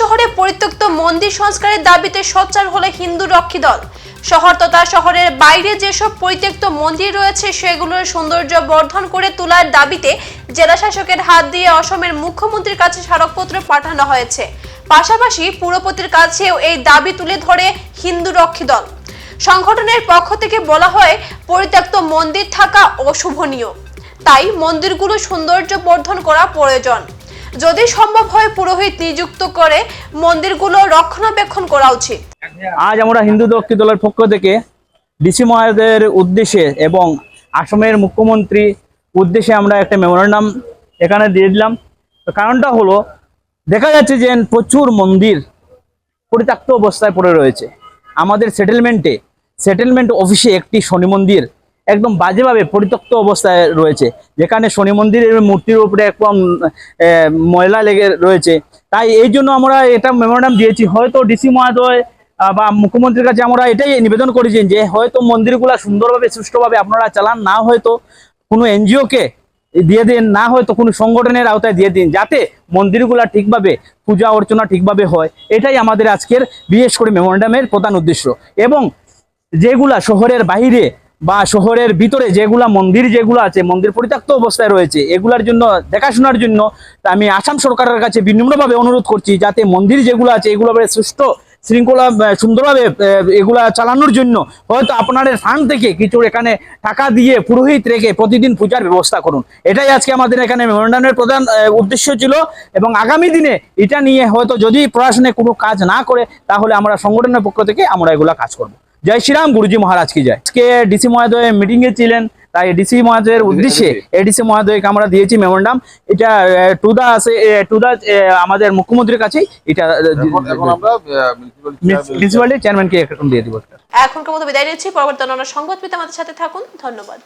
শহরে পরিত্যক্ত মন্দির সংস্কারের দাবিতে সোচ্চার হলো হিন্দু রক্ষী দল। শহর তথা শহরের বাইরে যেসব পরিত্যক্ত মন্দির রয়েছে, সেগুলোর সৌন্দর্য বর্ধন করে তোলার দাবিতে জেলা শাসকের হাত দিয়ে অসমের মুখ্যমন্ত্রীর কাছে স্মারকপত্র পাঠানো হয়েছে। পাশাপাশি পুরপতির কাছেও এই দাবি তুলে ধরে হিন্দু রক্ষী দল। সংগঠনের পক্ষ থেকে বলা হয়, পরিত্যক্ত মন্দির থাকা অশুভনীয়। তাই মন্দিরগুলো সৌন্দর্য বর্ধন করা প্রয়োজন। যদি সম্ভব হয় পুরোহিত নিযুক্ত করে মন্দিরগুলো রক্ষণাবেক্ষণ করা উচিত। আজ আমরা হিন্দু দক্ষি দলের পক্ষ থেকে ডিসি মহাদের উদ্দেশ্যে এবং আসামের মুখ্যমন্ত্রী উদ্দেশ্যে আমরা একটা মেমোরেন্ডাম এখানে দিয়ে দিলাম। তো কারণটা হলো, দেখা যাচ্ছে যে প্রচুর মন্দির পরিত্যক্ত অবস্থায় পড়ে রয়েছে। আমাদের সেটেলমেন্টে সেটেলমেন্ট অফিসে একটি শনি মন্দির একদম বাজেভাবে পরিত্যক্ত অবস্থায় রয়েছে। যেখানে শনি মন্দিরের মূর্তির উপরে একদম ময়লা লেগে রয়েছে। তাই এই জন্য আমরা এটা মেমোরান্ডাম দিয়েছি। হয়তো ডিসি মহোদয় বা মুখ্যমন্ত্রীর কাছে আমরা এটাই নিবেদন করেছি যে, হয়তো মন্দিরগুলা সুন্দরভাবে, সুষ্ঠুভাবে আপনারা চালান, না হয়তো কোনো এনজিওকে দিয়ে দিন, না হয়তো কোনো সংগঠনের আওতায় দিয়ে দিন, যাতে মন্দিরগুলা ঠিকভাবে, পূজা অর্চনা ঠিকভাবে হয়। এটাই আমাদের আজকের বিশেষ করে মেমোরান্ডামের প্রধান উদ্দেশ্য। এবং যেগুলা শহরের বাইরে বা শহরের ভিতরে যেগুলা মন্দির যেগুলো আছে, মন্দির পরিত্যক্ত অবস্থায় রয়েছে, এগুলার জন্য দেখাশোনার জন্য আমি আসাম সরকারের কাছে বিনম্রভাবে অনুরোধ করছি যাতে মন্দির যেগুলো আছে, এগুলো সুষ্ঠু, শৃঙ্খলা সুন্দরভাবে এগুলা চালানোর জন্য হয়তো আপনাদের ফান্ড থেকে কিছু এখানে টাকা দিয়ে পুরোহিত রেখে প্রতিদিন পূজার ব্যবস্থা করুন। এটাই আজকে আমাদের এখানে মেমোরান্ডামের প্রধান উদ্দেশ্য ছিল এবং আগামী দিনে এটা নিয়ে হয়তো যদি প্রশাসনে কোনো কাজ না করে, তাহলে আমরা সংগঠনের পক্ষ থেকে আমরা এগুলা কাজ করব। জয় শ্রীরাম গুরুজি মহারাজ কি যায় আজকে ডিসি মহোদয় মিটিং এ ছিলেন তাই ডিসি মহোদয়ের উদ্দেশ্যে এডিসি মহোদয়কে আমরা দিয়েছি মেমোরান্ডাম এটা টু দা আছে টু দা আমাদের মুখ্যমন্ত্রীর কাছেই এটা এখন এখন আমরা মিউনিসিপ্যালিটি মিউনিসিপালিটি চেয়ারম্যানকে এখন দিয়ে দিব। এখনকার মতো বিদায় নিচ্ছি পরবর্তী অন্যান্য সংবাদ পেতে আমাদের সাথে থাকুন। ধন্যবাদ।